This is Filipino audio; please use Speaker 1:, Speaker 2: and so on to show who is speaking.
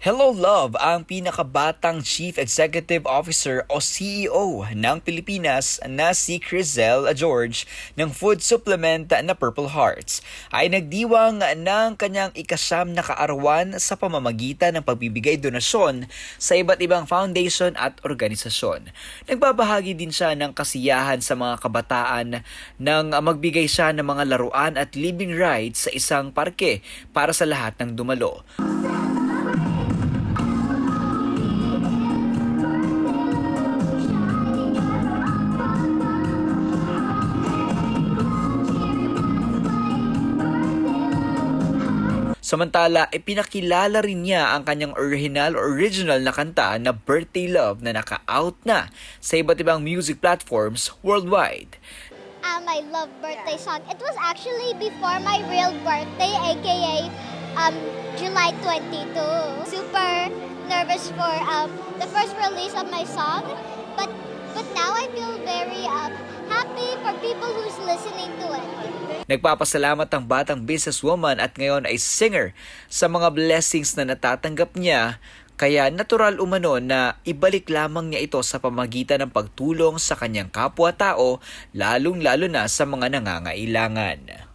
Speaker 1: Hello Love, ang pinakabatang Chief Executive Officer o CEO ng Pilipinas na si Crizel George ng food supplement na Purple Hearts ay nagdiwang ng kanyang ikasyam na kaarawan sa pamamagitan ng pagbibigay donasyon sa iba't ibang foundation at organisasyon. Nagbabahagi din siya ng kasiyahan sa mga kabataan nang magbigay siya ng mga laruan at living rights sa isang parke para sa lahat ng dumalo. Samantala, ipinakilala rin niya ang kanyang original original na kanta na Birthday Love na naka-out na sa iba't ibang music platforms worldwide.
Speaker 2: um, my love birthday song. It was actually before my real birthday, aka um, July 22. Super nervous for um, the first release of my song, people who's listening to it.
Speaker 1: Nagpapasalamat ang batang businesswoman at ngayon ay singer sa mga blessings na natatanggap niya kaya natural umano na ibalik lamang niya ito sa pamagitan ng pagtulong sa kanyang kapwa-tao lalong-lalo na sa mga nangangailangan.